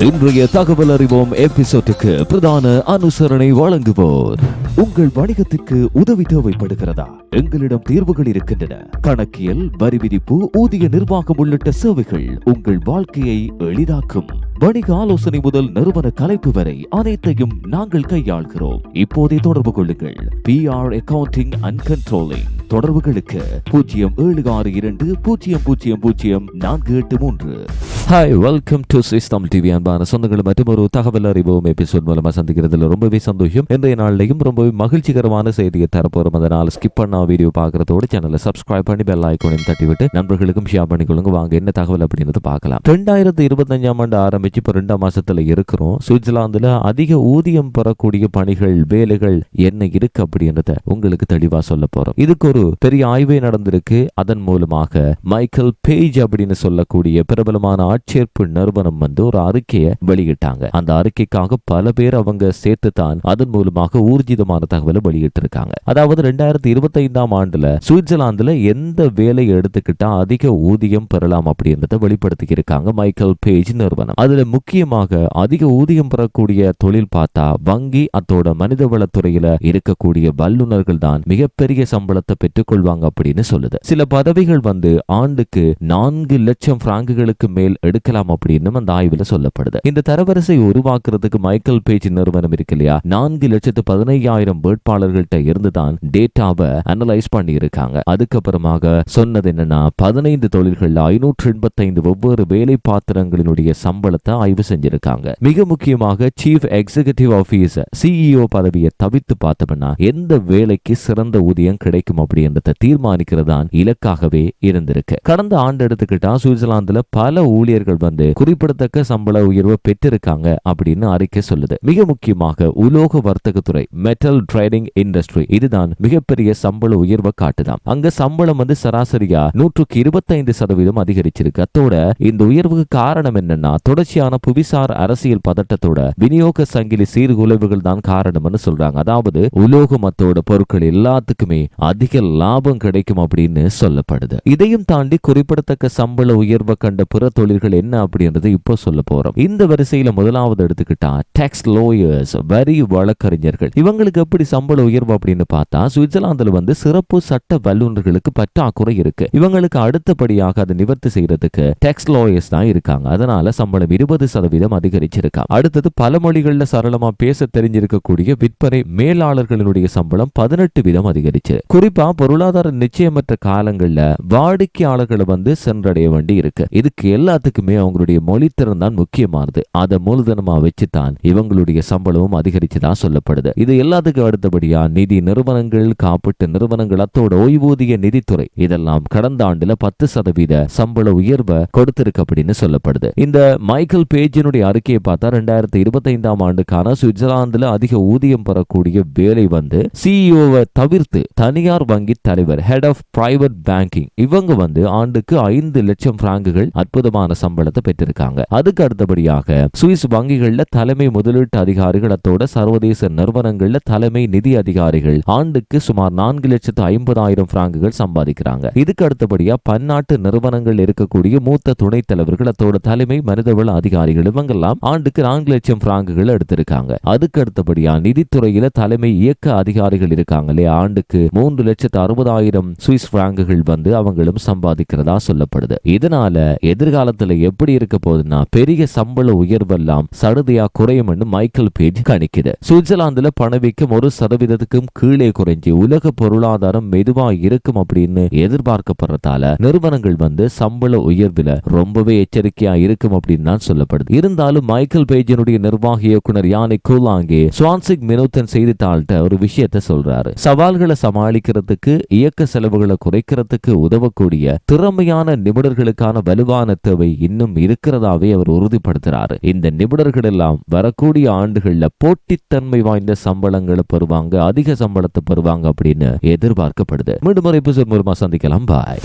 இன்றைய தகவல் அறிவோம் எபிசோட்டுக்கு பிரதான அனுசரணை வழங்குவோர். உங்கள் வணிகத்திற்கு உதவி தேவைப்படுகிறதா? எங்களிடம் தீர்வுகள் இருக்கின்றன. கணக்கியல் வரி விதிப்பு ஊதிய நிர்வாகம் உள்ளிட்ட சேவைகள் உங்கள் வாழ்க்கையை எளிதாக்கும். வணிக ஆலோசனை முதல் நிறுவன கலைப்பு வரை அனைத்தையும் நாங்கள் கையாள்கிறோம். இப்போதே தொடர்பு கொள்ளுங்கள். P R accounting and controlling தொடர்புகளுக்கு பூஜ்ஜியம் ஏழு ஆறு இரண்டு பூஜ்ஜியம் பூஜ்ஜியம் பூஜ்ஜியம் நான்கு எட்டு மூன்று. Hi welcome to system TV அன்பான சொந்தங்கள் மற்றும் ஒரு தகவல் அறிவோம் எபிசோட் மூலமாக சந்திக்கிறதுல ரொம்பவே சந்தோஷம். இன்றைய நாள்லையும் ரொம்பவே மகிழ்ச்சிகரமான செய்தியை தரப்போறோம். அதனால் ஸ்கிப் பண்ணா வீடியோ பார்க்கறதோடு சேனலை சப்ஸ்கிரைப் பண்ணி பெல் ஐக்கோனையும் தட்டிவிட்டு நண்பர்களுக்கும் ஷேர் பண்ணிக்கொள்ளுங்க. வாங்க என்ன தகவல் அப்படின்றது பார்க்கலாம். ரெண்டாயிரத்தி இருபத்தஞ்சாம் ஆண்டு ஆரம்பிச்சு இப்போ ரெண்டாம் மாசத்துல இருக்கிறோம். சுவிட்சர்லாந்துல அதிக ஊதியம் பெறக்கூடிய பணிகள் வேலைகள் என்ன இருக்கு அப்படின்றத உங்களுக்கு தெளிவா சொல்ல போறோம். இதுக்கு ஒரு பெரிய ஆய்வே நடந்திருக்கு. அதன் மூலமாக மைக்கேல் பேஜ் அப்படின்னு சொல்லக்கூடிய பிரபலமான ஆட்சேர்ப்பு நிறுவனம் வந்து ஒரு அறிக்கையை வெளியிட்டாங்க. அந்த அறிக்கைக்காக பல பேர் அவங்க சேர்த்து தான் அதன் மூலமாக ஊர்ஜிதமான தகவலை வெளியிட்டு இருக்காங்க அதாவது ரெண்டாயிரத்தி இருபத்தி ஐந்தாம் ஆண்டுல சுவிட்சர்லாந்துல எந்த வேலையை எடுத்துக்கிட்டா அதிக ஊதியம் பெறலாம் அப்படின்றத வெளிப்படுத்தி இருக்காங்க மைக்கேல் பேஜ் நிறுவனம். அதுல முக்கியமாக அதிக ஊதியம் பெறக்கூடிய தொழில் பார்த்தா வங்கி அத்தோட மனிதவளத்துறையில இருக்கக்கூடிய வல்லுநர்கள் தான் மிகப்பெரிய சம்பளத்தை பெற்றுக்கொள்வாங்க அப்படின்னு சொல்லுது. சில பதவிகள் வந்து ஆண்டுக்கு நான்கு லட்சம் பிராங்குகளுக்கு மேல் எடுக்கலாம் அப்படின்னு அந்த ஆய்வுல சொல்லப்படுது. இந்த தரவரிசை உருவாக்குறதுக்கு மைக்கேல் பேஜ் நிறுவனம் இருக்கு இல்லையா? நான்கு லட்சத்து பதினையாயிரம் வேட்பாளர்கள்ட்ட இருந்து தான் டேட்டாவை அனலைஸ் பண்ணி இருக்காங்க அதுக்கப்புறமாக சொன்னது என்னன்னா பதினைந்து தொழில்கள்ல ஐநூற்று எண்பத்தைந்து ஒவ்வொரு வேலை பாத்திரங்களினுடைய சம்பளத்தை ஆய்வு செஞ்சிருக்காங்க. மிக முக்கியமாக சீஃப் எக்ஸிகியூட்டிவ் ஆபீஸ் சிஇஓ பதவியை தவித்து பார்த்தோம்னா எந்த வேலைக்கு சிறந்த ஊதியம் கிடைக்கும் அப்படின்றத தீர்மானிக்கிறதான் இலக்காகவே இருந்திருக்கு. கடந்த ஆண்டு எடுத்துக்கிட்டா சுவிட்சர்லாந்துல பல ஊழியர் ஊழியர்கள் வந்து குறிப்பிடத்தக்க சம்பள உயர்வு பெற்றிருக்காங்க அப்படின்னு அறிக்கை சொல்லுது. மிக முக்கியமாக உலோக வர்த்தகத்துறை மெட்டல் ட்ரேடிங் இண்டஸ்ட்ரி இதுதான் மிகப்பெரிய சம்பள உயர்வை காட்டுதான் அங்க சம்பளம் வந்து சராசரியா நூற்றுக்கு இருபத்தைந்து சதவீதம் அதிகரிச்சிருக்கு. அத்தோட இந்த உயர்வுக்கு காரணம் என்னன்னா தொடர்ச்சியான புவிசார் அரசியல் பதட்டத்தோட விநியோக சங்கிலி சீர்குலைவுகள் தான் காரணம்னு சொல்றாங்க. அதாவது உலோகம் அத்தோட பொருட்கள் எல்லாத்துக்குமே அதிக லாபம் கிடைக்கும் அப்படின்னு சொல்லப்படுது. இதையும் தாண்டி குறிப்பிடத்தக்க சம்பள உயர்வை கண்ட பிற தொழில்கள் என்ன அப்படின்றது இப்போ சொல்ல போறோம். இந்த வரிசையில முதலாவது எடுத்துக்கிட்டா டேக்ஸ் லோயர்ஸ் வரி வழக்கறிஞர்கள். இவங்களுக்கு எப்படி சம்பள உயர்வு அப்படின்னு பார்த்தா சுவிட்சர்லாந்துல வந்து சிறப்பு சட்ட வல்லுநர்களுக்கு பற்றாக்குறை இருக்கு. இவங்களுக்கு அடுத்தபடியாக அதை நிவர்த்தி செய்யறதுக்கு டேக்ஸ் லோயர்ஸ் தான் இருக்காங்க. அதனால சம்பளம் இருபது சதவீதம் அதிகரிச்சிருக்கா. அடுத்தது பல மொழிகள்ல சரளமா பேச தெரிஞ்சிருக்கக்கூடிய விற்பனை மேலாளர்களினுடைய சம்பளம் பதினெட்டு வீதம் அதிகரிச்சு. குறிப்பா பொருளாதார நிச்சயமற்ற காலங்கள்ல வாடிக்கையாளர்களை வந்து சென்றடைய வேண்டி இருக்கு இதுக்கு எல்லாத்துக்கும் அவங்களுடைய மொழித்திறன் தான் முக்கியமானது. அதை மூலதனமா வச்சுதான் இவங்களுடைய சம்பளமும் அதிகரிச்சதா சொல்லப்படுது. இது எல்லாத்துக்கும் அடுத்தபடியா நிதி நிறுவனங்கள் காப்பீட்டு நிறுவனங்கள் அத்தோட ஓய்வூதிய நிதித்துறை. இதெல்லாம் கடந்த ஆண்டுல பத்து சதவீத சம்பள உயர்வை கொடுத்திருக்கு அப்படின்னு சொல்லப்படுது. இந்த மைக்கேல் பேஜினுடைய அறிக்கையை பார்த்தா ரெண்டாயிரத்தி இருபத்தி ஐந்தாம் ஆண்டுக்கான சுவிட்சர்லாந்துல அதிக ஊதியம் பெறக்கூடிய வேலை வந்து சிஇஓவை தவிர்த்து தனியார் வங்கி தலைவர் ஹெட் ஆஃப் பிரைவேட் பேங்கிங் இவங்க வந்து ஆண்டுக்கு ஐந்து லட்சம் பிராங்குகள் அற்புதமான சம்பளத்தை பெற்றிருக்காங்க. அதுக்கு அடுத்தபடியாக சுவிஸ் வங்கிகள்ல தலைமை முதலீட்டு அதிகாரிகள் அத்தோட சர்வதேச நிறுவனங்கள்ல தலைமை நிதி அதிகாரிகள் ஆண்டுக்கு சுமார் நான்கு லட்சத்து ஐம்பதாயிரம் பிராங்குகள் சம்பாதிக்கிறாங்க. இதுக்கு அடுத்தபடியா பன்னாட்டு நிறுவனங்கள் இருக்கக்கூடிய மூத்த துணைத் தலைவர்கள் அத்தோட தலைமை மனிதவள அதிகாரிகள் இவங்கெல்லாம் ஆண்டுக்கு நான்கு லட்சம் பிராங்குகள் எடுத்திருக்காங்க. அதுக்கு அடுத்தபடியா நிதித்துறையில தலைமை இயக்க அதிகாரிகள் இருக்காங்களே ஆண்டுக்கு மூன்று லட்சத்து அறுபதாயிரம் சுவிஸ் பிராங்குகள் வந்து அவங்களும் சம்பாதிக்கிறதா சொல்லப்படுது. இதனால எதிர்காலத்தில் எப்படி இருக்க போகுதுன்னா பெரிய சம்பள உயர்வெல்லாம் சடுதியா குறையும் மைக்கேல் பேஜ் கணிக்கிறது சுவிட்சர்லாந்துல பணவீக்கம் ஒரு சதவீதத்துக்கும் கீழே குறைஞ்சி உலக பொருளாதாரம் மெதுவா இருக்கும் அப்படின்னு எதிர்பார்க்கப்படுறதால நிறுவனங்கள் வந்து சம்பள உயர்வுல ரொம்பவே எச்சரிக்கையா இருக்கும் அப்படின்னு தான் சொல்லப்படுது. இருந்தாலும் மைக்கேல் பேஜினுடைய நிர்வாக இயக்குனர் யானை கூலாங்கே சுவான்சிக் மினோத்தன் செய்தித்தாள்கிட்ட ஒரு விஷயத்த சொல்றாரு. சவால்களை சமாளிக்கிறதுக்கு இயக்க செலவுகளை குறைக்கிறதுக்கு உதவக்கூடிய திறமையான நிபுணர்களுக்கான வலுவான தேவை இன்னும் இருக்கிறதாவே அவர் உறுதிப்படுத்துறாரு. இந்த நிபுணர்கள் எல்லாம் வரக்கூடிய ஆண்டுகள்ல போட்டித்தன்மை வாய்ந்த சம்பளங்களை பெறுவாங்க அதிக சம்பளத்தை பெறுவாங்க அப்படின்னு எதிர்பார்க்கப்படுது. மீண்டும் ஒரு எபிசோட் மூலமா சந்திக்கலாம். பாய்.